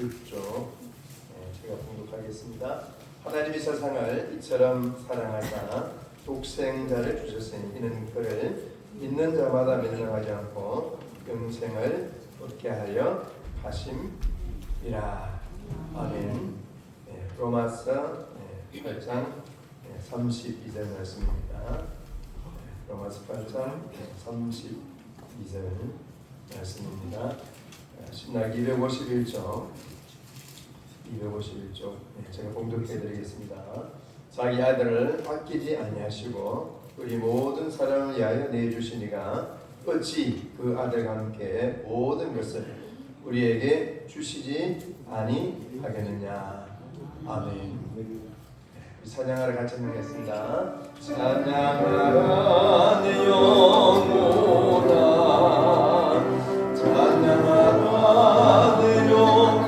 네, 제가 봉독하겠습니다. 하나님이 세상을 이처럼 사랑하사 독생자를 주셨으니 이는 그를 믿는 자마다 멸망하지 않고 영생을 얻게 하려 하심이라. 아멘. 네, 로마서 네, 8장 네, 32절 말씀입니다. 네, 로마서 8장 32절 말씀입니다. 네, 신나기 251쪽 251쪽 네, 제가 봉독해 드리겠습니다. 자기 아들을 아끼지 아니하시고 우리 모든 사람을 위하여 내주시니가 어찌 그 아들과 함께 모든 것을 우리에게 주시지 아니하겠느냐. 아멘. 찬양하러 같이 하겠습니다. 찬양하라 내 영혼아 찬양하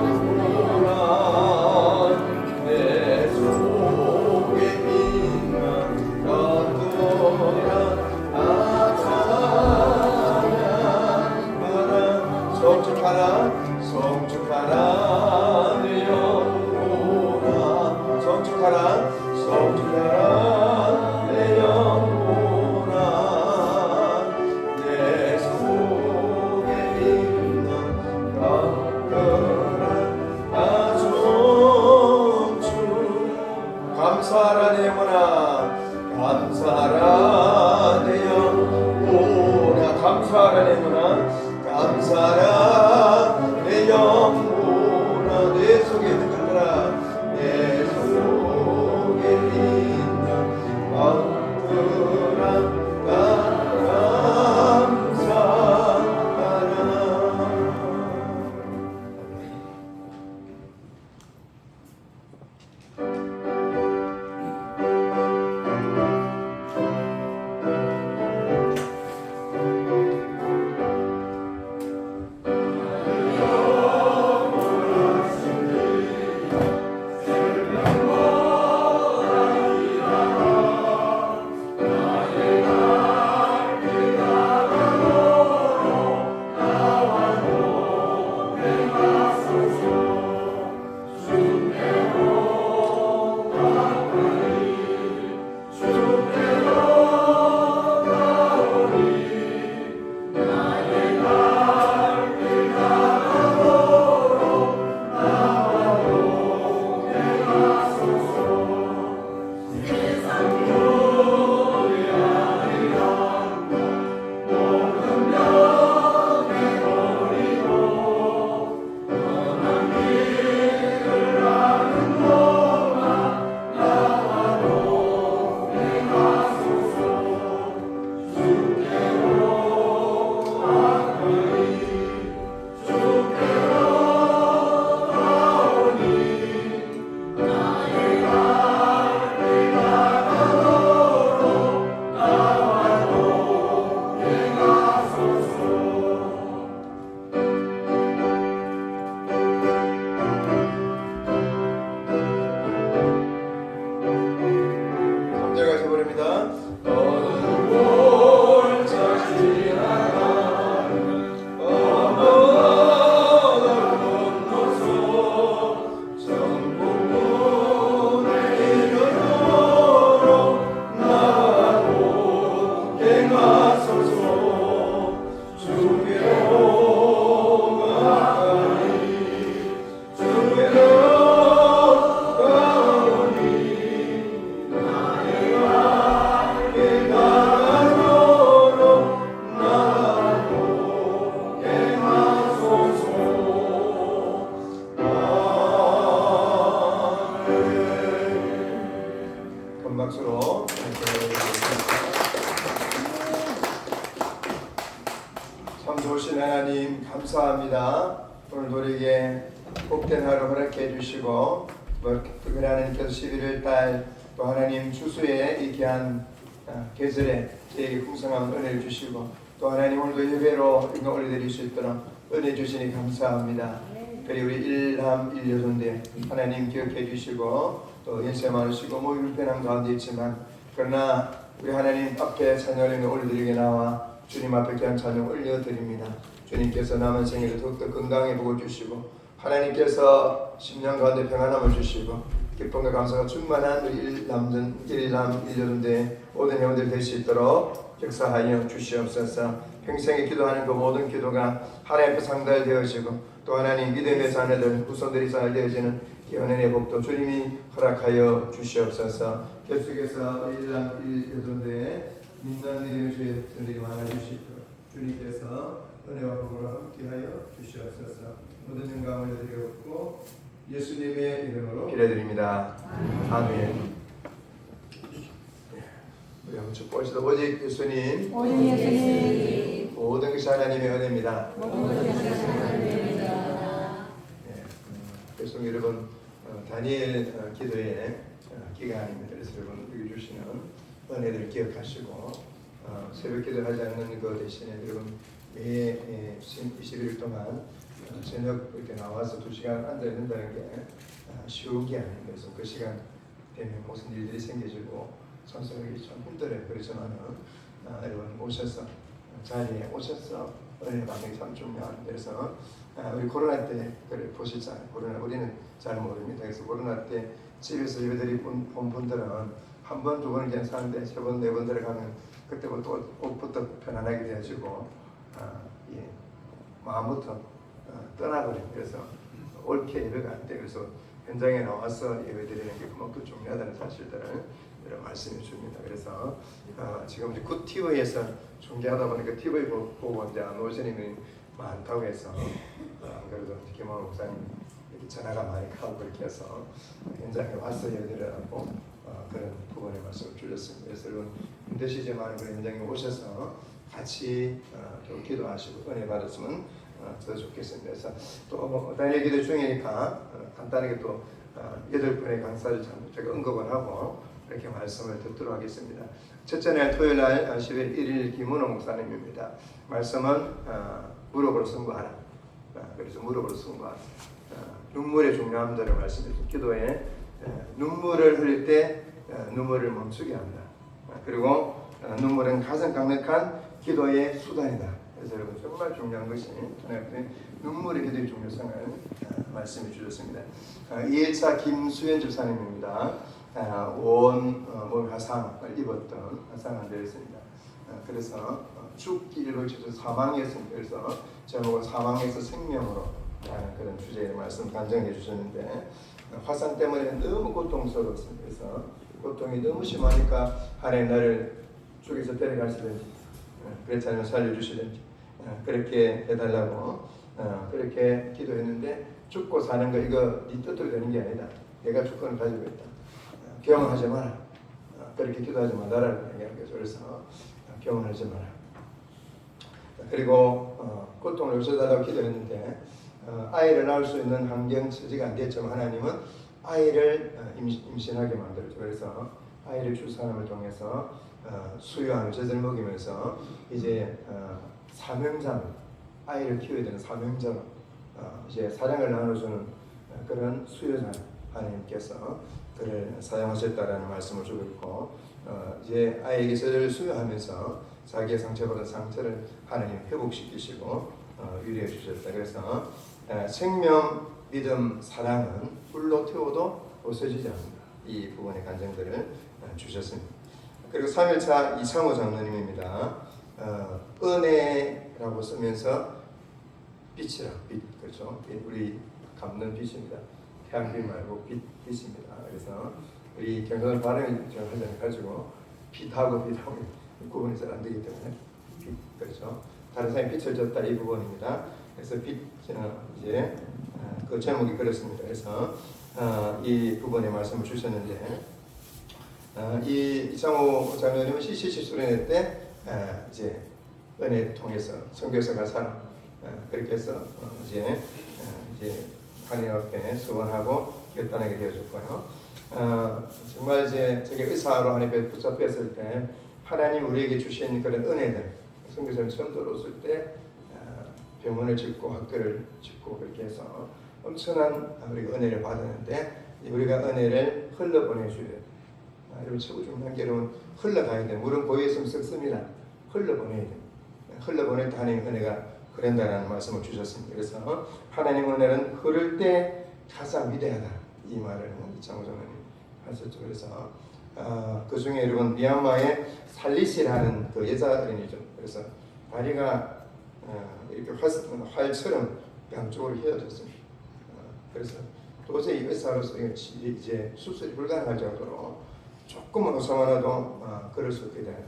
올려드릴 수 있도록 은혜 주시니 감사합니다. 그리고 우리 일남 일여손대 하나님 기억해 주시고 또 연세 많으시고 몸이 불편한 가운데 있지만 그러나 우리 하나님 앞에 찬양을 올려드리게 나와 주님 앞에 귀한 찬양 올려드립니다. 주님께서 남은 생애를 더욱더 건강해 보고 주시고 하나님께서 10년 가운데 평안함을 주시고 기쁨과 감사가 충만한 우리 일남전 일남 일여름대 모든 영혼들 될 수 있도록 역사하여 주시옵소서. 평생에 기도하는 그 모든 기도가 하나님 앞에 상달되어지고 또 하나님 믿음의 자녀들 후손들이 잘 되어지는 이 은혜의 복도 주님이 허락하여 주시옵소서. 계속해서 일남 일여름대 믿는 믿음의 주의 들이 많아 주시고 주님께서 은혜와 복으로 함께하여 주시옵소서. 모든 영광을 드리옵고 예수님의 이름으로 기도드립니다. 아멘. 우리 한번 축복하시다 오직 예수님 오직 예수님 모든 것이 하나님의 은혜입니다. 모든 것이 하나님입니다. 예, 어, 계속 여러분 어, 다니엘 어, 기도의 어, 기간입니다. 그래서 여러분 여기 주시는 은혜들을 기억하시고 어, 새벽 기도를 하지 않는 그 대신에 여러분 매 예, 21일 동안 어, 저녁 이렇게 나와서 두 시간 앉아 있는다는 게 어, 쉬운 게 아닙니다. 그래서 그 시간 되면 무슨 일들이 생겨지고 참석하기 좀 힘들어요. 그렇지만은 어, 여러분 오셔서 자리에 오셔서 은혜 받는 게참 중요합니다. 그래서 아, 우리 코로나 때 그래 보셨잖아요. 코로나 우리는 잘 모릅니다. 그래서 코로나 때 집에서 예배드리 본, 본 분들은 한 번, 두 번은 괜찮은데 세 번, 네 번 들어가면 그때부터 옷부터 편안하게 되어지고 아, 예, 마음부터 어, 떠나버려요. 그래서 옳게 예배가 안 돼. 그래서 현장에 나와서 예배드리는 게 그만큼 중요하다는 사실들을 말씀해 줍니다. 그래서 어, 지금 이제 굿 TV에서 중계하다 보니까 TV 보- 보고 이제 안 오시는 분이 많다고 해서 어, 그래도 김원 목사님 이렇게 전화가 많이 가고 그렇게 해서 현장에 와서 예배드리라고 어, 그런 부분의 말씀을 주셨습니다. 그래서 여러분 힘드시지만 그 현장에 오셔서 같이 어, 좀 기도하시고 은혜 받았으면 어, 더 좋겠습니다. 그래서 또 다니엘 기도 중이니까 어, 간단하게 또 어, 여덟 분의 강사를 참 제가 언급을 하고 이렇게 말씀을 듣도록 하겠습니다. 첫째 날 토요일 날 10일 1일 김은호 목사님입니다. 말씀은 어, 무릎으로 승부하라. 어, 그래서 무릎으로 승부하라. 어, 눈물의 중요함들을 말씀드렸습니다. 기도에 어, 눈물을 흘릴 때 어, 눈물을 멈추게. 어, 그리고 어, 눈물은 가장 강력한 기도의 수단이다. 그래서 여러분 정말 중요한 것이 눈물의 기도의 중요성을 어, 말씀해 주셨습니다. 어, 2일차 김수현 집사님입니다. 어, 온 어, 몸 화상을 입었던 화상을 내렸습니다. 어, 그래서 어, 죽기를 쳐서 사망했습니다. 그래서 제목은 사망에서 생명으로 그런 주제의 말씀 간증해 주셨는데 어, 화상 때문에 너무 고통스러웠습니다. 그래서 고통이 너무 심하니까 하나님 나를 죽여서 데려가시든지 어, 그렇지 않으면 살려주시든지 어, 그렇게 해달라고 어, 그렇게 기도했는데 죽고 사는 거 이거 네 뜻대로 되는 게 아니다. 내가 주권을 가지고 있다. 어, 경험하지 마라. 어, 그렇게 기도하지 거죠. 그래서 어, 경험하지 마라. 그리고 어, 고통을 없애달라고 기도했는데 어, 아이를 낳을 수 있는 환경 처지가 안 됐지만 하나님은 아이를 어, 임신, 임신하게 만들었죠. 그래서 아이를 출산함을 통해서 어, 수유하는 젖을 먹이면서 이제 어, 사명자로 아이를 키워야 되는 사명자로 어, 이제 사랑을 나눠주는 어, 그런 수요자 하나님께서 그를 사용하셨다라는 말씀을 주고 있고 어, 이제 아이에게 젖을 수유하면서 자기의 상처받은 상처를 하나님 회복시키시고 어, 유리해 주셨다. 그래서 어, 생명, 믿음, 사랑은 불로 태워도 없어지지 않는다. 이 부분의 간증들을 어, 주셨습니다. 그리고 3일차 이창호 장로님입니다. 어, 은혜라고 쓰면서 빛이라 빛 그렇죠. 빛, 우리 감는 빛입니다. 태양빛 말고 빛 빛입니다. 그래서 우리 경선을 발음이 좀 하지 가지고 빛하고 빛하고 구분이 잘 안 되기 때문에 빛 그렇죠. 다른 사람이 빛을 줬다 이 부분입니다. 그래서 빛 어, 이제 어, 그 제목이 그렇습니다. 그래서 어, 이 부분에 말씀을 주셨는데 어, 이 이창호 장로님은 CCC 수련회 때 어, 이제 은혜 통해서 성교사 가 사람 어, 그렇게 해서 어, 이제 어, 이제 앞에 소원하고 결단하게 되어졌고요. 어, 정말 이제 저게 의사로 하나님 앞에 붙잡혔을 때 하나님 우리에게 주신 그런 은혜들 성교사님 처음 들어왔을 때 어, 병원을 짓고 학교를 짓고 그렇게 해서 엄청난 우리가 은혜를 받았는데 우리가 은혜를 흘러보내줘야 돼요. 아, 여러분 최고 중요한 게 여러분 흘러가야 돼. 물은 보여 있으면 썩습니다. 흘러보내야 돼. 흘러보낼 때 하나님 은혜가 그런다라는 말씀을 주셨습니다. 그래서 하나님 은혜는 흐를 때 가장 위대하다 이 말을 이창호장님 하셨죠. 그래서 어, 그 중에 여러분 미얀마의 살리시라는 그 여자 어린이죠. 그래서 다리가 어, 이렇게 활, 활처럼 양쪽으로 휘어졌습니다. 어, 그래서 도저히 의사로서 이제 수술이 불가능할 정도로 조금만 오사만해도 어, 걸을 수 있게 되는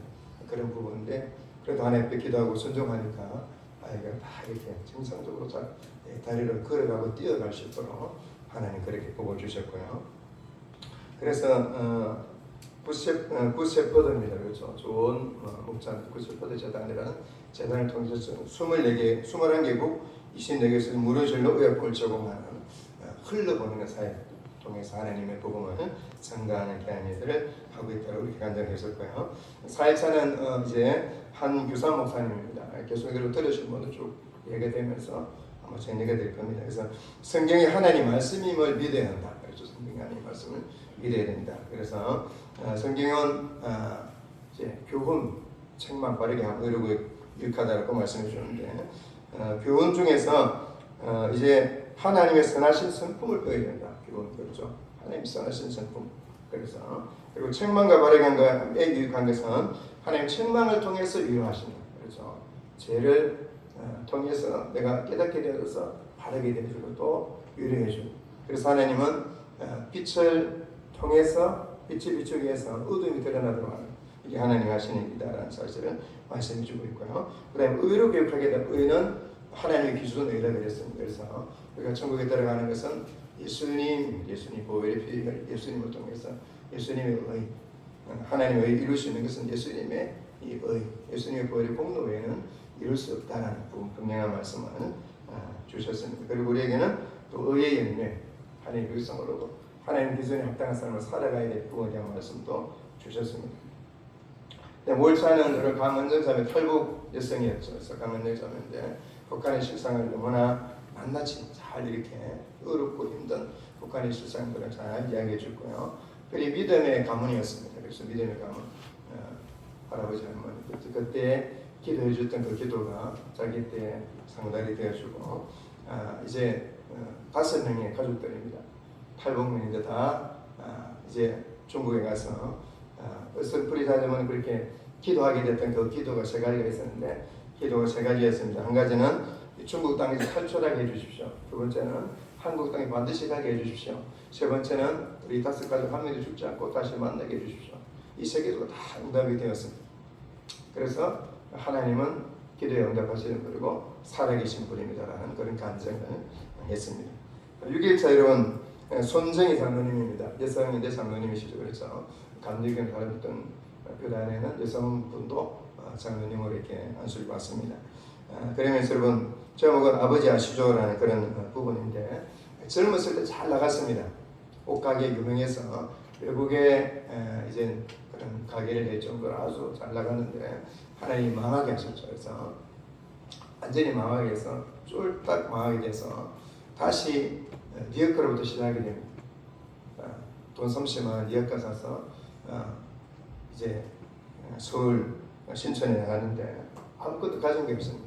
그런 부분인데 그래도 하나님께 기도하고 순종하니까 아이가 다 이렇게 정상적으로 잘 예, 다리를 걸어가고 뛰어갈 수 있도록 하나님 그렇게 복을 주셨고요. 그래서 어, 구세 어, 구세퍼드입니다. 그렇죠. 좋은 어, 목자 구세퍼드 재단이라는 재단을 통해서 24개, 21개국 24개에서 무료절로 의약을 제공하는 어, 흘러보는 사회 통해서 하나님의 복음을 전가하는 개항들을 있다고 이렇게 간증했었고요. 사회차는 어, 이제 한 교사 목사님입니다. 계속 이대로 들으신 분들 쭉 얘기가 되면서 아마 정리가 될 겁니다. 그래서 성경이 하나님 말씀임을 믿어야 한다. 그렇죠. 성경이 하나님 말씀을 믿어야 된다. 그래서 어, 성경은 어, 이제 교훈 책만 바르게 하고 이러고 유익하다고 말씀해 주는데 어, 교훈 중에서 어, 이제 하나님의 선하신 성품을 보여야 된다. 교훈 그렇죠. 하나님 선하신 성품. 그래서 그리고 책망과 유익한 것은 하나님 책망을 통해서 위로하신다. 그렇죠. 죄를 어, 통해서 내가 깨닫게 되어서 바르게 되어주고 또 위로해주고 그래서 하나님은 어, 빛을 통해서 빛이 비추기 위해서 어둠이 드러나도록 하는 이게 하나님 하시는 일이다라는 사실을 말씀해 주고 있고요. 그 다음에 의로 교육하게 된 의는 하나님의 기준 의라 그랬습니다. 그래서 우리가 천국에 들어가는 것은 예수님, 예수님 보혈의 피 예수님을 통해서 예수님의 의, 하나님의 의 이룰 수 있는 것은 예수님의 이 의, 예수님의 보혈의 공로 외에는 이룰 수 없다는 부- 분명한 말씀을 어, 주셨습니다. 그리고 우리에게는 또 의의 연례, 하나님의 백성으로도 하나님 기준에 합당한 삶을 살아가야 될 부분에 대한 말씀도 주셨습니다. 네, 몰차는 여러 강원전자매 탈북 여성이었죠. 그래서 강원전자매인데 북한의 실상을 너무나 낱낱이 잘 이렇게 어렵고 힘든 북한의 실상들을 잘 이야기해 줬고요. 그리 믿음의 가문이었습니다. 그래서 믿음의 가문 어, 할아버지 할머니 그때, 그때 기도해 줬던 그 기도가 자기 때 상달이 되어주고 아, 이제 어, 다섯 명의 가족들입니다. 탈북민인데 다 아, 이제 중국에 가서 아, 어설프리 자자면 그렇게 기도하게 됐던 그 기도가 세 가지가 있었는데 기도가 세 가지였습니다. 한 가지는 이 중국 땅에서 탈출하게 해주십시오. 두 번째는 한국 땅에 반드시 가게 해주십시오. 세 번째는 우리 다섯 가족 한 명도 죽지 않고 다시 만나게 해주십시오. 이 세 개도가 다 응답이 되었습니다. 그래서 하나님은 기도에 응답하시는 분이고 살아계신 분입니다라는 그런 간증을 했습니다. 6일차 여러분 손정희 장로님입니다. 여성인데 장로님이시죠. 그래서 감리경 가르쳤던 교단에는 여성분도 어, 장로님으로 이렇게 안수를 받습니다. 어, 그러면서 여러분 제목은 아버지 아시죠라는 그런 어, 부분인데 젊었을 때 잘 나갔습니다. 옷가게 유명해서 외국에 에, 이제 그런 가게를 낼 정도로 아주 잘 나갔는데 하나님 망하게 하셨죠. 그래서 완전히 망하게 해서 쫄딱 망하게 돼서 다시 어, 리어카로부터 시작하게 됩니다. 어, 돈 30만 원 리어카 사서 어, 이제 어, 서울 신천에 나가는데 아무것도 가진 게 없습니다.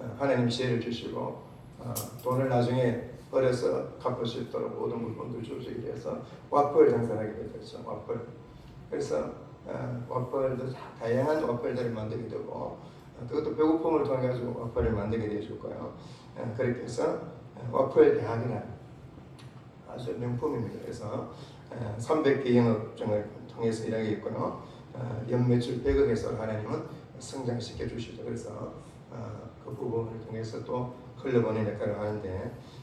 어, 하나님 지혜를 주시고 어, 돈을 나중에 벌어서 갚을 수 있도록 모든 물건들 주시기 위해서 와플 장사하게 되죠. 와플. 그래서 어, 와플도 다- 다양한 와플들을 만들게 되고 어, 그것도 배고픔을 통해 가지고 와플을 만들게 되줄 거예요. 어, 그렇게 해서 어, 와플 대학이라는 아주 명품입니다. 그래서 어, 300개 영업증을 통해서 일하게 있고요. 어, 연매출 100억에서 하나님은 성장시켜 주시죠. 그래서 어, 그 부분을 통해서 또 흘러보는 역할을 하는데 어,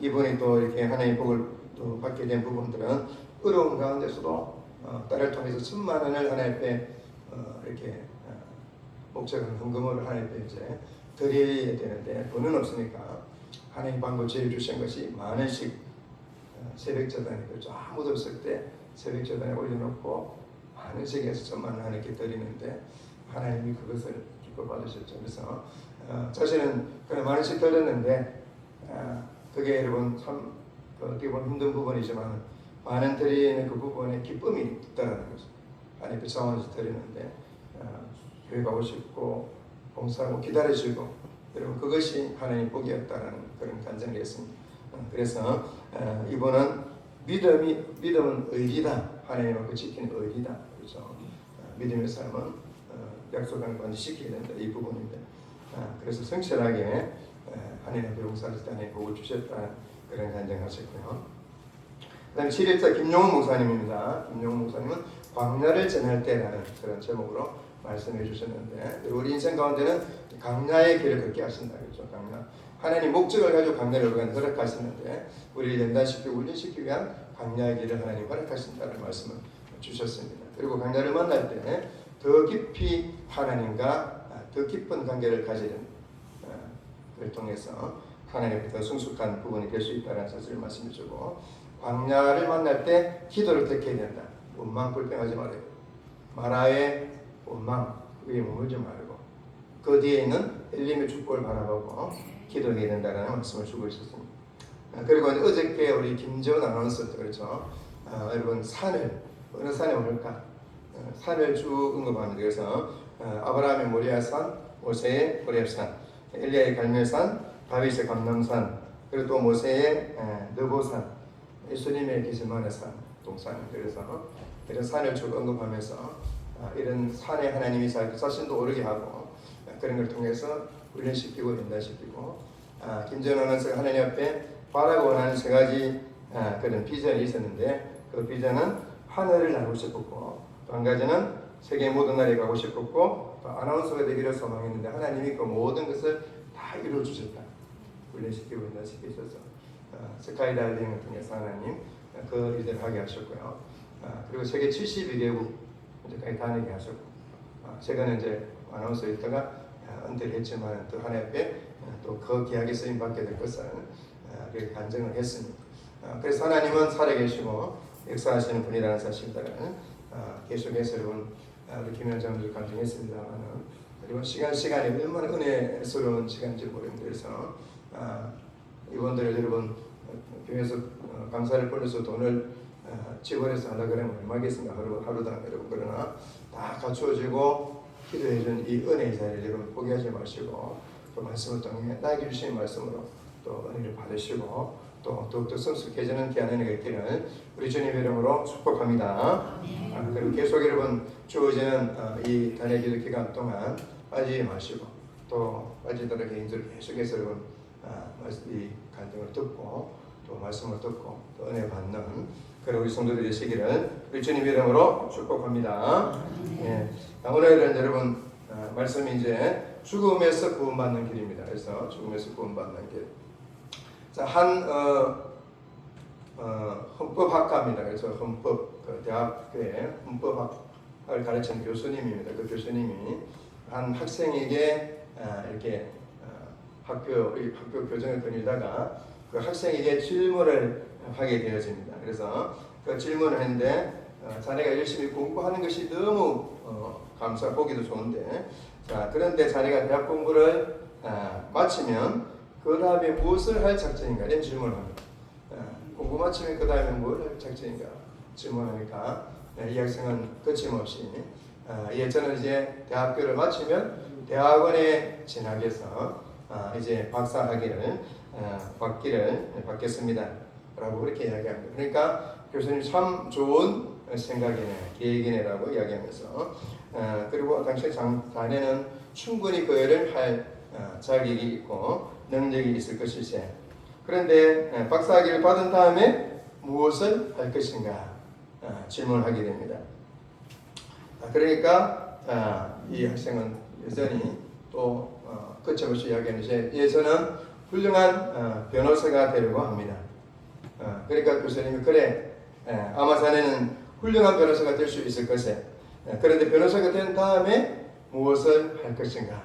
이분이 또 이렇게 하나님의 복을 또 받게 된 부분들은 어려운 가운데서도 어, 딸을 통해서 천만 원을 하나님 앞에 어, 이렇게 어, 목적은 헌금을 하나님 앞에 이제 드려야 되는데 돈은 없으니까 하나님 방법 제일 주신 것이 만 원씩 어, 새벽 재단에 그렇죠 아무도 없을 때 새벽 재단에 올려놓고 만 원씩 해서 천만 원 하나님께 드리는데 하나님이 그것을 기뻐 받으셨죠. 그래서 어, 자신은 그런 만 원씩 드렸는데 어, 그게 여러분 참그 어떻게 보면 힘든 부분이지만 많은 드리는 그 부분에 기쁨이 있다는 거죠. 하나님 차원에서 드리는데 어, 교회 가고 싶고 봉사하고 기다려지고 여러분 그것이 하나님 복이었다는 그런 간증을 했습니다. 어, 그래서 어, 이번은 믿음이 믿음은 의리다 하나님 앞에 지키는 의리다 그렇죠. 어, 믿음의 삶은 어, 약속한 건 지켜야 된다 이 부분인데 어, 그래서 성실하게 때 하나님 복을 주셨다는 그런 간증하셨고요. 그 다음에 7일자 김용훈 목사님입니다. 김용훈 목사님은 광야를 전할 때라는 그런 제목으로 말씀해 주셨는데 우리 인생 가운데는 강야의 길을 걷게 하신다 그렇죠. 강야. 하나님 목적을 가지고 강야를 우리가 허락하시는데 우리를 연단시키고 훈련시키기 위한 강야의 길을 하나님 허락하신다는 말씀을 주셨습니다. 그리고 강야를 만날 때 더 깊이 하나님과 더 깊은 관계를 가지는 어, 그 를 통해서 하나님께 더 성숙한 부분이 될 수 있다는 사실을 말씀해 주고 광야를 만날 때 기도를 듣게 된다. 원망 불평하지 말아요. 마라의 원망 위에 머물지 말고 그 뒤에 있는 엘림의 축복을 바라보고 기도해야 된다는 말씀을 주고 있었습니다. 아, 그리고 어저께 우리 김재원 아나운서도 그렇죠. 아, 여러분 산을 어느 산에 오를까? 어, 산을 쭉 언급합니다. 그래서 어, 아브라함의 모리아산, 모세의 호렙산, 엘리야의 갈멜산, 다윗의 감남산, 그리고 또 모세의 에, 느보산, 예수님의 기스만의 산, 동산. 그래서 이런 산을 쭉 언급하면서 아, 이런 산에 하나님이 자- 자신도 오르게 하고 아, 그런 걸 통해서 훈련시키고 연단시키고 아, 김전원 아나운서가 하나님 앞에 바라고 원하는 세 가지 아, 그런 비전이 있었는데 그 비전은 하늘을 날고 싶었고 또 한 가지는 세계 모든 나라에 가고 싶었고 또 아나운서가 되기를 소망했는데 하나님이 그 모든 것을 다 이루어 주셨다. 훈련시키고 연단시키셔서. 아, 스카이다이빙을 통해서 하나님 그 일들을 하게 하셨고요. 아, 그리고 세계 72개국 이제까지 다니게 하셨고. 아, 최근에 이제 아나운서 있다가 아, 은퇴를 했지만 또 하나님 앞에 또그 기약에 쓰임 받게 될 것을 아, 그렇게 간증을 했습니다. 아, 그래서 하나님은 살아계시고 역사하시는 분이라는 사실들은 아, 계속해서 여러분 아, 우리 김현장도 간증했습니다만은 그리고 시간 시간이 얼마나 은혜스러운 시간인지 모릅니다. 그래서 아, 이분들을 여러분 어, 교회에서 어, 감사를 벌려서 돈을 어, 지원해서 하려 그러면 얼마겠습니까? 하루, 하루당 여러분 그러나 다 갖추어지고 기도해 준 이 은혜의 자리를 여러분 포기하지 마시고 또 말씀을 통해 나에게 주신 말씀으로 또 은혜를 받으시고 또 더욱더 성숙해지는 귀한 은혜가 있기를 우리 주님 이름으로 축복합니다. 아, 그리고 계속 여러분 주어지는 어, 이 단의 기도 기간 동안 빠지지 마시고 또 빠지더라 개인적으로 계속해서 여러분 아, 이 간증을 듣고 또 말씀을 듣고 또 은혜 받는 그런 우리 성도들이 되시기를 우리 주님 이름으로 축복합니다. 예. 아, 오늘은 여러분 아, 말씀이 이제 죽음에서 구원받는 길입니다. 그래서 죽음에서 구원받는 길. 자, 한 어, 어, 헌법학과입니다. 그래서 헌법 그 대학교에 헌법학을 가르치는 교수님입니다. 그 교수님이 한 학생에게 아, 이렇게 어, 학교 이 학교 교정을 거닐다가 그 학생에게 질문을 하게 되어집니다. 그래서 그 질문을 했는데 어, 자네가 열심히 공부하는 것이 너무 어, 감사 보기도 좋은데 자 그런데 자네가 대학 공부를 아, 마치면 그 다음에 무엇을 할 작정인가 이런 질문을 합니다. 아, 공부 마치면 그 다음에 뭘 할 작정인가 질문하니까 네, 이 학생은 거침없이 아, 예, 저는 이제 대학교를 마치면 대학원에 진학해서 아, 이제 박사 학위를 아, 받기를 받겠습니다. 라고 그렇게 이야기합니다. 그러니까 교수님 참 좋은 생각이네, 계획이네라고 이야기하면서 어, 그리고 당시 장, 자네는 충분히 그 일을 할 어, 자격이 있고 능력이 있을 것이지. 그런데 어, 박사학위를 받은 다음에 무엇을 할 것인가 어, 질문하게 됩니다. 아, 그러니까 아, 이 학생은 여전히 또 어, 거침없이 이야기하는데 예전은 훌륭한 어, 변호사가 되려고 합니다. 어, 그러니까 교수님이 그래 에, 아마 자네는 훌륭한 변호사가 될 수 있을 것에 에, 그런데 변호사가 된 다음에 무엇을 할 것인가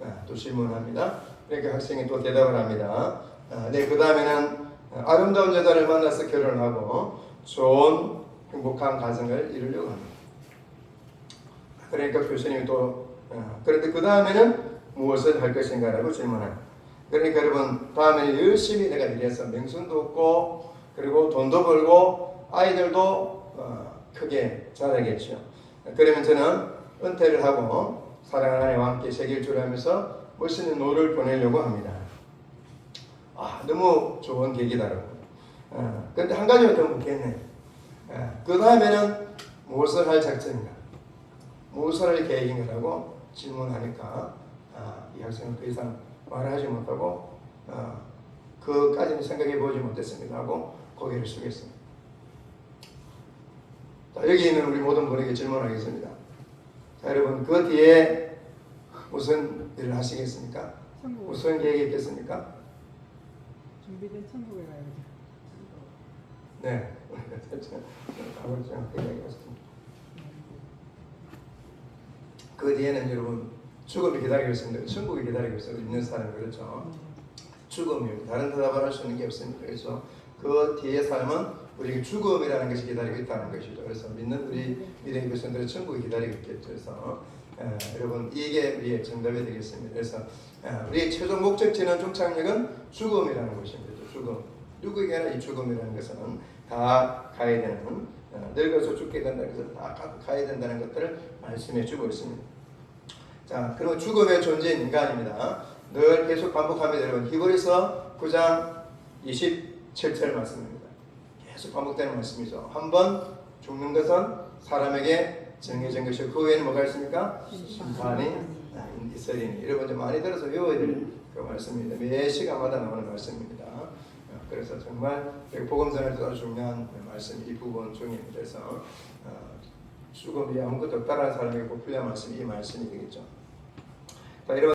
어, 또 질문합니다. 그러니까 학생이 또 대답을 합니다. 어, 네, 그 다음에는 아름다운 여자를 만나서 결혼하고 좋은 행복한 가정을 이루려고 합니다. 그러니까 교수님이 또 어, 그런데 그 다음에는 무엇을 할 것인가라고 질문합니다. 그러니까 여러분 다음에 열심히 내가 일해서 명성도 얻고 그리고 돈도 벌고 아이들도 어, 크게 자라겠죠. 그러면 저는 은퇴를 하고 사랑하는 아내와 함께 세계일주를 하면서 멋있는 노를 보내려고 합니다. 아 너무 좋은 계기다라고. 어, 근데 한 가지만 더 묻겠네. 어, 그 다음에는 무엇을 할 작전인가? 무엇을 할 계획인가라고 질문하니까 아, 이 학생은 더 이상 말을 하지 못하고 어, 그까지는 생각해 보지 못했습니다 하고 고개를 숙였습니다. 자, 여기 있는 우리 모든 분에게 질문하겠습니다. 자, 여러분 그 뒤에 무슨 일을 하시겠습니까? 천국 무슨 계획이 있겠습니까? 준비된 천국에 가야죠. 네. 그 이야기였습니다. 그 뒤에는 여러분 죽음이 기다리고 있습니다. 천국이 기다리고 있어요. 믿는 사람 그렇죠. 죽음이 다른 대답을 할 수 있는 게 없습니다. 그래서 그 뒤의 삶은 우리에게 죽음이라는 것이 기다리고 있다는 것이죠. 그래서 믿는 우리 미래의 백성들은 천국이 기다리고 있겠죠. 그래서 에, 여러분 이게 우리의 정답이 되겠습니다. 그래서 에, 우리의 최종 목적지는 종착역은 죽음이라는 것입니다. 죽음. 누구에게나 이 죽음이라는 것은 다 가야 되는 어, 늙어서 죽게 된다는 것은 다 가- 가야 된다는 것들을 말씀해 주고 있습니다. 자, 그리고 죽음의 존재인 인간입니다. 늘 계속 반복합니다, 여러분. 히브리서 9장 27절 말씀입니다. 계속 반복되는 말씀이죠. 한 번 죽는 것은 사람에게 정해진 것이고 그 외에는 뭐가 있습니까? 심판이 있으리니. 여러분 이제 많이 들어서 외워야 될그 말씀입니다. 매 시간마다 나오는 말씀입니다. 어, 그래서 정말 복음전에도 아주 중요한 말씀 이 부분 중입니다. 그래서 어, 죽음이 아무것도 없다라는 사람에게 꼭 필요한 말씀이 이 말씀이 되겠죠. 자, 여러분.